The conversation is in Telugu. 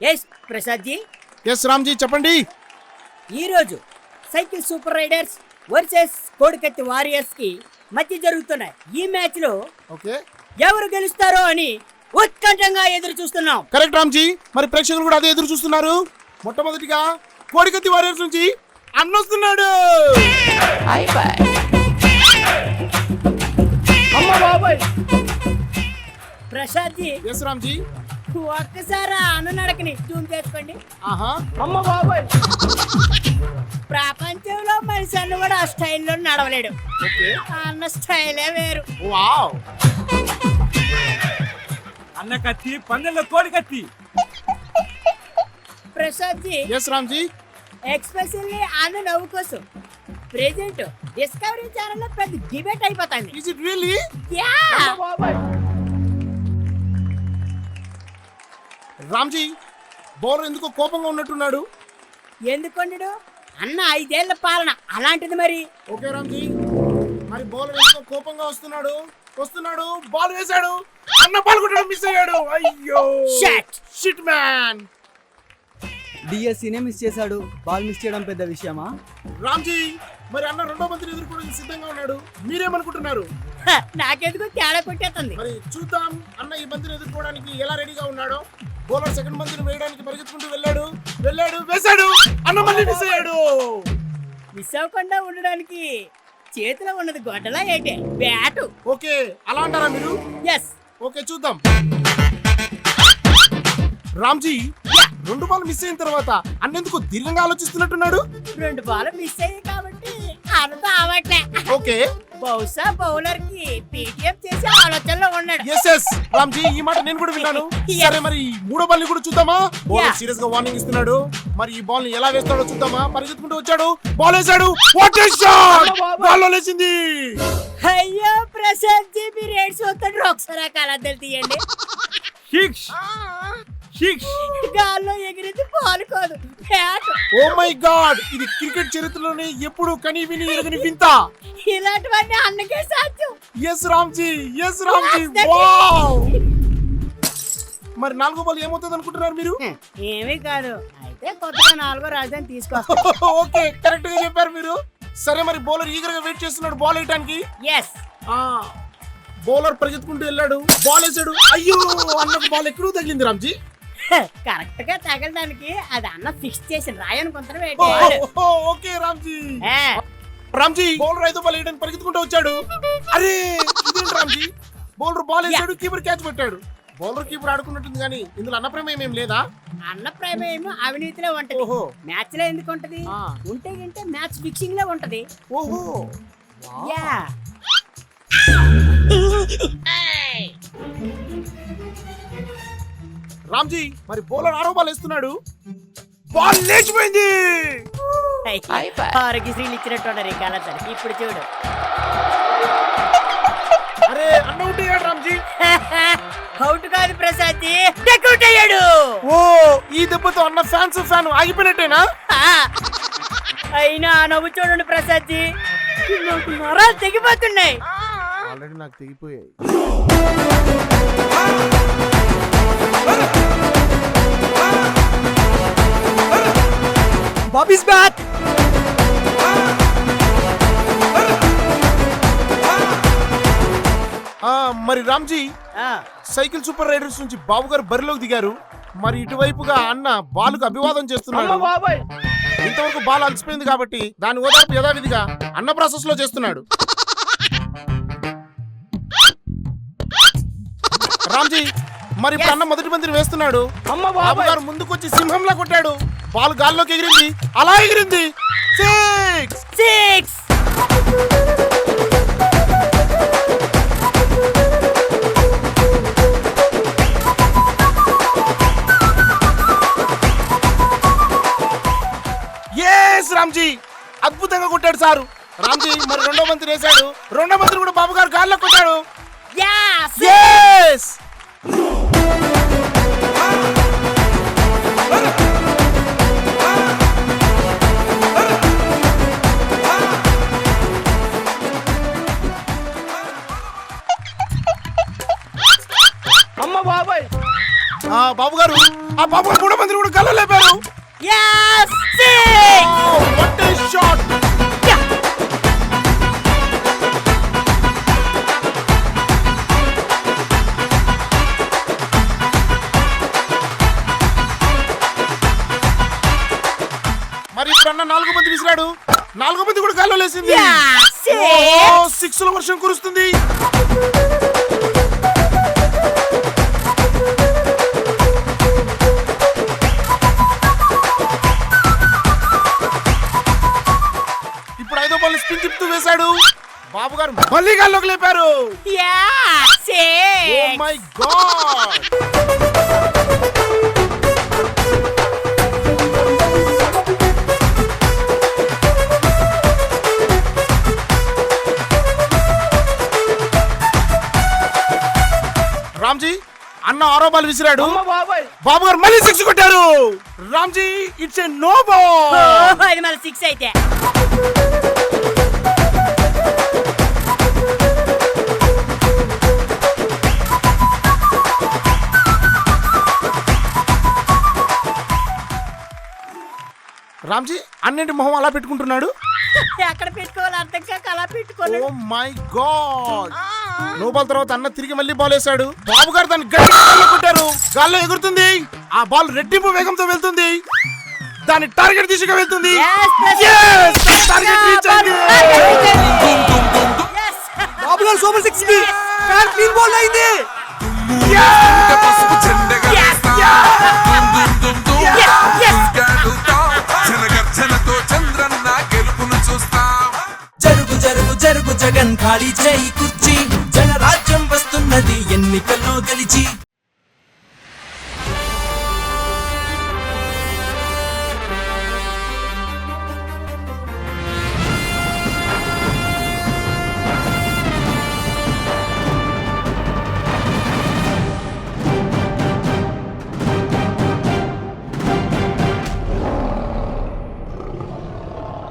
Yes Prasad G S Ramji చెప్పండి. ఈరోజు సైకిల్ సూపర్ రైడర్స్ వర్సెస్ కోడికత్తి వారియర్స్కి మధ్య జరుగుతున్న ఈ మ్యాచ్లో ఓకే. ఎవరు గెలుస్తారో అని ఉత్కంఠంగా ఎదురు చూస్తున్నాం. కరెక్ట్ రామ్జీ మరి ప్రేక్షకులు కూడా అదే ఎదురు చూస్తున్నారు. మొట్టమొదటిగా కోడికత్తి వారియర్స్ నుంచి అన్నొస్తున్నాడు ప్రసాద్ జీ ఎస్ రామ్జీ ఒక్కసారి అన్న నడకని జూమ్ చేసుకోండి ఆహా. అమ్మ బాబాయ్. ప్రపంచంలో మనిషి అన్న కూడా ఆ స్టైల్లో నడవలేడు. అన్న స్టైలే వేరు. వావ్. అన్న కత్తి పందెంలో కోడి కత్తి. Prasad G S Ramji especially అన్న నవ్వు కోసం ప్రెజెంట్ డిస్కవరీ ఛానల్లో పెద్ద డిబేట్ అయిపోతుంది. Is it really yeah Ramji bowler ఎందుకో కోపంగా ఉన్నట్టున్నాడు? ఎందుకొండడు అన్న ఐదేళ్ళ పాలన. అలాంటిది మరి. ఓకే రామ్జీ. మరి బౌలర్ ఎందుకో కోపంగా వస్తున్నాడు? వస్తున్నాడు బాల్ వేశాడు. అన్న బాల్ కొట్టడం మిస్ అయ్యాడు. అయ్యో. Shit. షిట్ మ్యాన్ డిఎస్సీనే మిస్ చేశాడు. బాల్ మిస్ చేయడం పెద్ద విషయమా? రామ్జీ మరి అన్న రెండో మంత్రి ఎదుర్కోవడానికి సిద్ధంగా ఉన్నాడు. మీరేమనుకుంటున్నారు? నాకెందుకు తేడా కొట్టేస్తుంది. మరి చూద్దాం అన్న ఈ బంతిని ఎదుర్కోవడానికి ఎలా రెడీగా ఉన్నాడో. బౌలర్ సెకండ్ బంతిని వేయడానికి పరిగెత్తుకుంటూ వెళ్ళాడు. వెళ్ళాడు వేశాడు. అన్న మళ్ళీ మిస్ అయ్యాడు. మిస్ అవ్వకుండా ఉండడానికి చేతిలో ఉన్నది గొడ్డలా ఏంటి? బ్యాటు. ఓకే అలా అంటారా మీరు? ఎస్ ఓకే చూద్దాం. రామ్జీ రెండు బాల్ మిస్ అయిన తర్వాత అన్నెందుకు దీర్ఘంగా ఆలోచిస్తున్నట్టున్నాడు? రెండు బాల్ మిస్ అయ్యాయి కాబట్టి అన్నతో అవట్లే ఓకే. బహుశా బౌలర్కి పేటిఎం చేసే ఆలోచనలో ఉన్నాడు. ఎస్ ఎస్ రామ్జీ ఈ మాట నేను కూడా విన్నాను. సరే మరి మూడో బాల్ని కూడా చూద్దామా? బౌలర్. సీరియస్గా వార్నింగ్ ఇస్తున్నాడు. మరి ఈ బాల్ని ఎలా వేస్తాడో చూద్దామా? పరిగెత్తుకుంటూ వచ్చాడు. బాల్ వేశాడు. వాట్ ఏ షాట్ బాల్ లేచింది. అయ్యో ప్రసాద్ జీ మీరు ఏడ్చి వస్తాడు. ఒకసారి ఆ కళాద్దలు తీయండి. సిక్స్ గాల్లో ఎగిరింది బాల్ కాదు. బ్యాట్ ఓ మై గాడ్ ఇది క్రికెట్ చరిత్రలోనే ఎప్పుడు కని విని ఎరగని వింత. ఇలాంటివన్నీ అన్నకే సాధ్యం. S Ramji S Ramji wow మరి నాలుగో బాల్ ఏమవుతుంది అనుకుంటున్నారు మీరు? ఏమీ కాదు. అయితే కొత్తగా నాలుగో రాజధాని తీసుకొస్తా ఓకే కరెక్ట్గా చెప్పారు మీరు. సరే మరి బౌలర్ ఈగర్గా వెయిట్ చేస్తున్నాడు బాల్ వేయడానికి ఎస్ బౌలర్ పరిగెత్తుకుంటూ వెళ్ళాడు. బాల్ వేసాడు అయ్యో అన్నకు బాల్ ఎక్కడో తగిలింది రామ్జీ కరెక్ట్గా తగలడానికి అది అన్న ఫిక్స్ చేసి రాయని కొంత oh, okay Ramji. Ramji bowler ఐదో బాల్ వేయడానికి పరిగెత్తుకుంటూ వచ్చాడు. అరే ఇదేంటి రామ్జీ? బౌలర్ బాల్ వేసాడు కీపర్ క్యాచ్ పెట్టాడు. బౌలర్ కీపర్ ఆడుకున్నట్టుంది కానీ ఇందులో అన్న ప్రమేయం ఏం లేదా? అన్న ప్రేమ ఏమో అవినీతిలో ఉంటది. ఓహో. మ్యాచ్లో ఎందుకు ఉంటది. ఉంటే గింటే మ్యాచ్ ఫిక్సింగ్లో ఉంటది. ఓహో. యా. రామ్జీ మరి బౌలర్ ఆరో బాల్ వేస్తున్నాడు. బాల్ లేచిపోయింది. ఆరోగ్యశ్రీలు ఇచ్చినట్టు ఉన్నారు ఈ కాలతని ఇప్పుడు చూడు. అరే అన్న అవుట్ అయ్యాడు రామ్జీ. అవుట్ కాదు ప్రసాద్ టెక్అవుట్ అయ్యాడు. ఓ ఈ దెబ్బతో అన్న ఫ్యాన్స్ ఫ్యాన్ ఆగిపోయినట్టేనా? ఆ. అయినా నవ్వు చూడండి ప్రసాద్ నాకు నరాలు తెగిపోతున్నాయి. ఆల్రెడీ నాకు తెగిపోయాయి. బాబీస్ బ్యాక్ ఆ, మరి రామ్జీ ఆ, సైకిల్ సూపర్ రైడర్స్ నుంచి బాబు గారు బరిలోకి దిగారు. మరి ఇటువైపుగా అన్న బాలుకు అభివాదం చేస్తున్నాడు. బాబాయ్. ఇంతవరకు బాల్ అలసిపోయింది కాబట్టి దాని ఓదార్పు యథావిధిగా అన్న ప్రాసెస్లో చేస్తున్నాడు. రామ్జీ మరి ఇప్పుడు అన్న మొదటి బంతిని వేస్తున్నాడు. అమ్మ బాబు గారు ముందుకొచ్చి సింహంలా కొట్టాడు. బాల్ గాల్లోకి ఎగిరింది. అలా ఎగిరింది. సిక్స్ సిక్స్ ఎస్ రామ్జీ అద్భుతంగా కొట్టాడు సారు. రామ్జీ మరి రెండో మంత్రి వేశాడు. రెండో మంత్రి కూడా బాబు గారు గాల్లో కొట్టాడు. అమ్మ బాబాయ్. ఆ బాబు గారు ఆ బాబు గారు మంత్రి మందిని కూడా గల్ల లేపారు మరి ఇప్పుడు అన్న నాలుగో మంది విసిరాడు? నాలుగో మంది కూడా గాల్లో లేసింది సిక్స్లో వర్షం కురుస్తుంది. ఇప్పుడు ఐదో బాల్ స్పిన్ తిప్పుతూ వేశాడు. బాబు గారు మళ్ళీ గాల్లోకి లేపారు! మై గాడ్ అన్న ఆరో బాల్ విసిరాడు బాబు గారు మళ్ళీ సిక్స్ కొట్టారు. Ramji it's a no ball. మళ్ళీ సిక్స్ అయితే. రామ్జీ అన్నింటి మొహం అలా పెట్టుకుంటున్నాడు? ఎక్కడ పెట్టుకోవాలి? అర్థం కాక అలా పెట్టుకోలేడు ఓ మై గాడ్. బాల్ తర్వాత అన్న తిరిగి మళ్ళీ బాల్ వేశాడు. బాబు గారు దాన్ని గట్టిగా గాల్లో కొట్టారు. గాల్లో ఎగురుతుంది. ఆ బాల్ రెట్టింపు వేగంతో వెళ్తుంది. దాని టార్గెట్ దిశగా వెళ్తుంది. Yes, yes, Yes! Target reach అయింది. Yes! బాబు గారు సూపర్ సిక్స్కి క్లీన్ బాల్ అయింది. జరుగు జరుగు జరుగు జగన్ ఖాళీ చేయి కుర్చీ. జనరాజ్యం వస్తున్నది. ఎన్నికల్లో గెలిచి